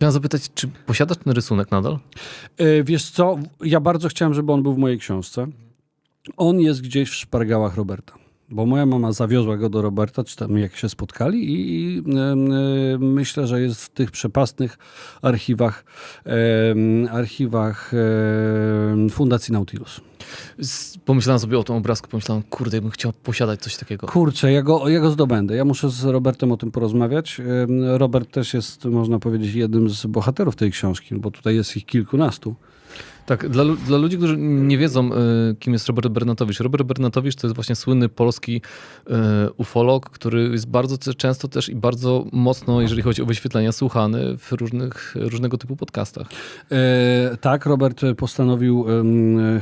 Chciałem zapytać, czy posiadasz ten rysunek nadal? E, Wiesz co, ja bardzo chciałem, żeby on był w mojej książce. On jest gdzieś w szpargałach Roberta. Bo moja mama zawiozła go do Roberta, czy tam jak się spotkali i, e, myślę, że jest w tych przepastnych archiwach, em, archiwach Fundacji Nautilus. Pomyślałem sobie o tym obrazku, pomyślałem, kurde, ja bym chciał posiadać coś takiego. Kurczę, ja go, ja go zdobędę. Ja muszę z Robertem o tym porozmawiać. Robert też jest, można powiedzieć, jednym z bohaterów tej książki, bo tutaj jest ich kilkunastu. Tak, dla, dla ludzi, którzy nie wiedzą, y, kim jest Robert Bernatowicz. Robert Bernatowicz to jest właśnie słynny polski y, ufolog, który jest bardzo często też i bardzo mocno, jeżeli chodzi o wyświetlenia, słuchany w różnych, różnego typu podcastach. E, tak, Robert postanowił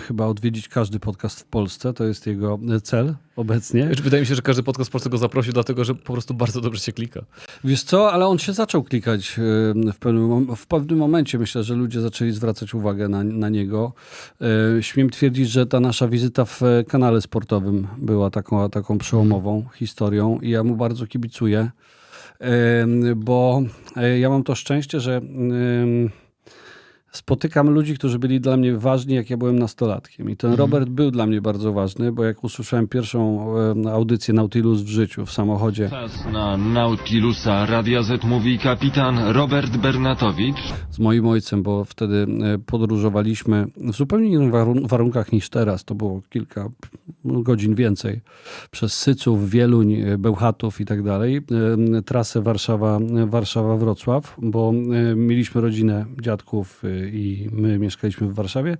chyba odwiedzić każdy podcast w Polsce. To jest jego cel obecnie. Wydaje mi się, że każdy podcast po prostu go zaprosił, dlatego że po prostu bardzo dobrze się klika. Wiesz co, ale on się zaczął klikać em, w pewnym, w pewnym momencie. Myślę, że ludzie zaczęli zwracać uwagę na, na niego. E, Śmiem twierdzić, że ta nasza wizyta w kanale sportowym była taką, taką przełomową historią i ja mu bardzo kibicuję, em, bo ja mam to szczęście, że spotykam ludzi, którzy byli dla mnie ważni, jak ja byłem nastolatkiem. I ten Robert był dla mnie bardzo ważny, bo jak usłyszałem pierwszą em, audycję Nautilus w życiu w samochodzie, Czas na Nautilusa Radia Z mówi kapitan Robert Bernatowicz. z moim ojcem, bo wtedy e, podróżowaliśmy w zupełnie innych warun- warunkach niż teraz. To było kilka godzin więcej. Przez Syców, Wieluń, e, Bełchatów i tak dalej. E, Trasę Warszawa, Warszawa-Wrocław, bo e, mieliśmy rodzinę dziadków e, i my mieszkaliśmy w Warszawie,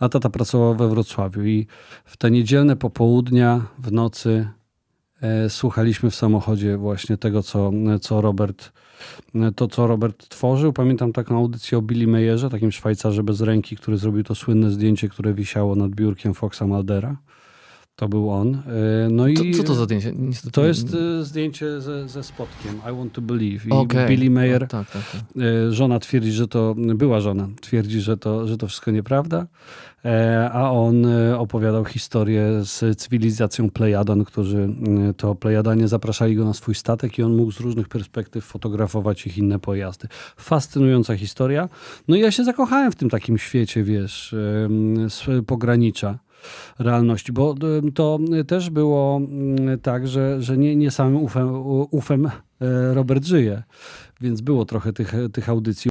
a tata pracował we Wrocławiu. I w te niedzielne popołudnia, w nocy e, słuchaliśmy w samochodzie właśnie tego, co, co Robert to, co Robert tworzył. Pamiętam taką audycję o Billy Mayerze, takim Szwajcarze bez ręki, który zrobił to słynne zdjęcie, które wisiało nad biurkiem Foxa Maldera. To był on. E, No i Co, co to za zdjęcie? Niestety to jest e, zdjęcie ze, ze spotkiem I Want to Believe. I Okej. Billy Mayer, No, tak, tak, tak. e, żona twierdzi, że to, była żona, twierdzi, że to, że to wszystko nieprawda, a on opowiadał historię z cywilizacją Plejadan, którzy to Plejadanie zapraszali go na swój statek i on mógł z różnych perspektyw fotografować ich inne pojazdy. Fascynująca historia. No i ja się zakochałem w tym takim świecie, wiesz, z pogranicza realności, bo to też było mm, tak, że, że nie, nie samym ufem, ufem e, Robert żyje, więc było trochę tych, tych audycji.